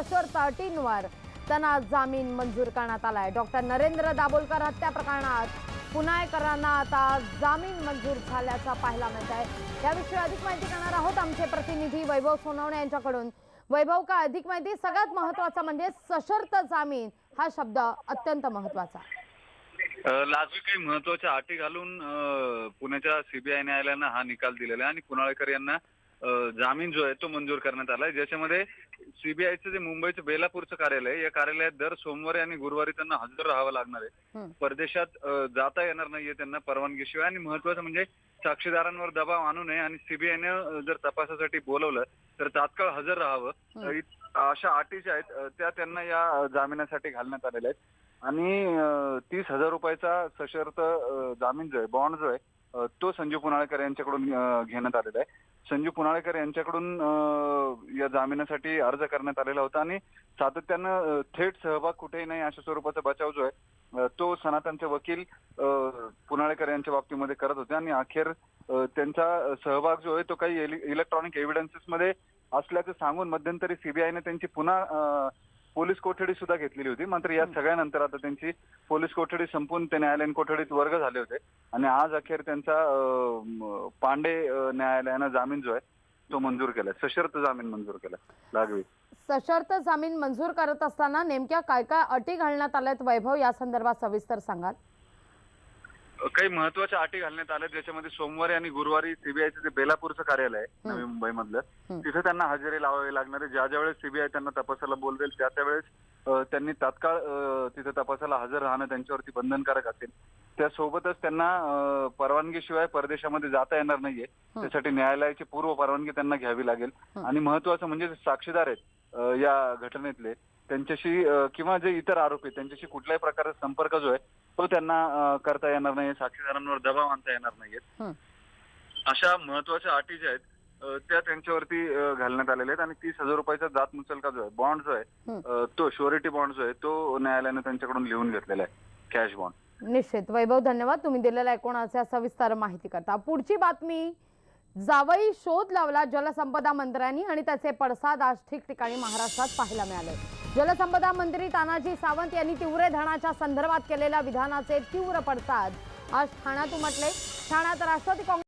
सशर्त अटींवर त्यांना जामीन मंजूर करण्यात आलाय. डॉक्टर नरेंद्र दाभोलकर हत्या प्रकरणात पुनायकरांना आता जामीन मंजूर झाल्याचा पाहायला मिळत आहे. याविषयी अधिक माहिती करणार आहोत आमचे प्रतिनिधी वैभव सोनवणे यांच्याकडून. वैभव का अधिक माहिती? सगळ्यात महत्वाचं म्हणजे सशर्त जामीन. हा शब्द अत्यंत महत्त्वाचा लाजवी काही महत्त्वाच्या अटी घालून पुण्याच्या सीबीआय न्यायालयानं हा निकाल दिलेला आहे आणि कुणाळकर यांना जामीन जो आहे तो मंजूर करण्यात आलाय ज्याच्यामध्ये सीबीआयचं जे मुंबईचं बेलापूरचं कार्यालय या कार्यालयात दर सोमवारी आणि गुरुवारी त्यांना हजर राहावं लागणार आहे. परदेशात जाता येणार नाहीये त्यांना परवानगीशिवाय. आणि महत्वाचं म्हणजे साक्षीदारांवर दबाव आणू नये आणि सीबीआयनं जर तपासासाठी बोलवलं तर तात्काळ हजर राहावं. अशा अटी ज्या आहेत त्या त्यांना या जामिनासाठी घालण्यात आलेल्या आहेत. आणि तीस हजार रुपयाचा सशर्त जामीन जो आहे बॉन्ड जो आहे तो संजू पुनाळेकर यांच्याकडून घेण्यात आलेला आहे. संजीव पुनाळेकर यांच्याकडून या जामिनासाठी अर्ज करण्यात आलेला होता आणि सातत्यानं थेट सहभाग कुठेही नाही अशा स्वरूपाचा बचाव जो आहे तो सनातनचे वकील पुनाळेकर यांच्या बाबतीमध्ये करत होते आणि अखेर त्यांचा सहभाग जो आहे तो काही इलेक्ट्रॉनिक एव्हिडन्सेस मध्ये असल्याचं सांगून मध्यंतरी सीबीआयने त्यांची पुन्हा पोलीस कोठडी सुद्धा घेतलेली होती. मात्र या सगळ्यानंतर आता त्यांची पोलीस कोठडी संपून ते न्यायालयीन कोठडीत वर्ग झाले होते. आणि आज अखेर त्यांचा पांडे न्यायालयानं जामीन जो आहे तो मंजूर केलाय. सशर्त जामीन मंजूर केलाय. लागवी. सशर्त जामीन मंजूर करत असताना नेमक्या काय काय अटी घालण्यात आल्यात वैभव? या संदर्भात सविस्तर सांगाल. काही महत्त्वाच्या अटी घालण्यात आल्या ज्याच्यामध्ये सोमवारी आणि गुरुवारी सीबीआयचं जे बेलापूरचं कार्यालय आहे. नवी मुंबईमधलं. तिथे त्यांना हजेरी लावावी लागणार आहे ज्या ज्या वेळेस सीबीआय त्यांना तपासाला बोलवेल त्या त्यावेळेस त्यांनी तात्काळ तिथे तपासाला हजर राहणं त्यांच्यावरती बंधनकारक असेल त्यासोबतच त्यांना परवानगीशिवाय परदेशामध्ये जाता येणार नाहीये. त्यासाठी न्यायालयाची पूर्व परवानगी त्यांना घ्यावी लागेल. आणि महत्वाचं म्हणजे साक्षीदार आहेत या घटनेतले त्यांच्याशी किंवा जे इतर आरोपी आहेत, त्यांच्याशी कुठल्याही प्रकारचा संपर्क जो आहे तो त्यांना करता येणार नाही साक्षीदारांवर दबाव आणता येणार नाहीयेत. हं. अशा महत्त्वाच्या अटी ज्या आहेत त्या त्यांच्यावरती घालण्यात आलेल्या आहेत आणि तीस हजार रुपयाचा जात मुचलका जो आहे बॉन्ड जो आहे तो श्युरिटी बॉन्ड जो आहे तो न्यायालयानं त्यांच्याकडून लिहून घेतलेला आहे कॅश बॉन्ड निश्चित. वैभव धन्यवाद. तुम्ही दिलेल्या एकूणाच्या सविस्तर माहिती करता. पुढची बातमी जावई शोध लावला जलसंपदा मंत्र्यांनी आणि त्याचे पडसाद आज ठिकठिकाणी महाराष्ट्रात पाहायला मिळाले. जलसंपदा मंत्री तानाजी सावंत यांनी तीव्र धरणाच्या संदर्भात केलेल्या विधानाचे तीव्र पडतात आज ठाण्यात उमटले. ठाण्यात राष्ट्रवादी काँग्रेस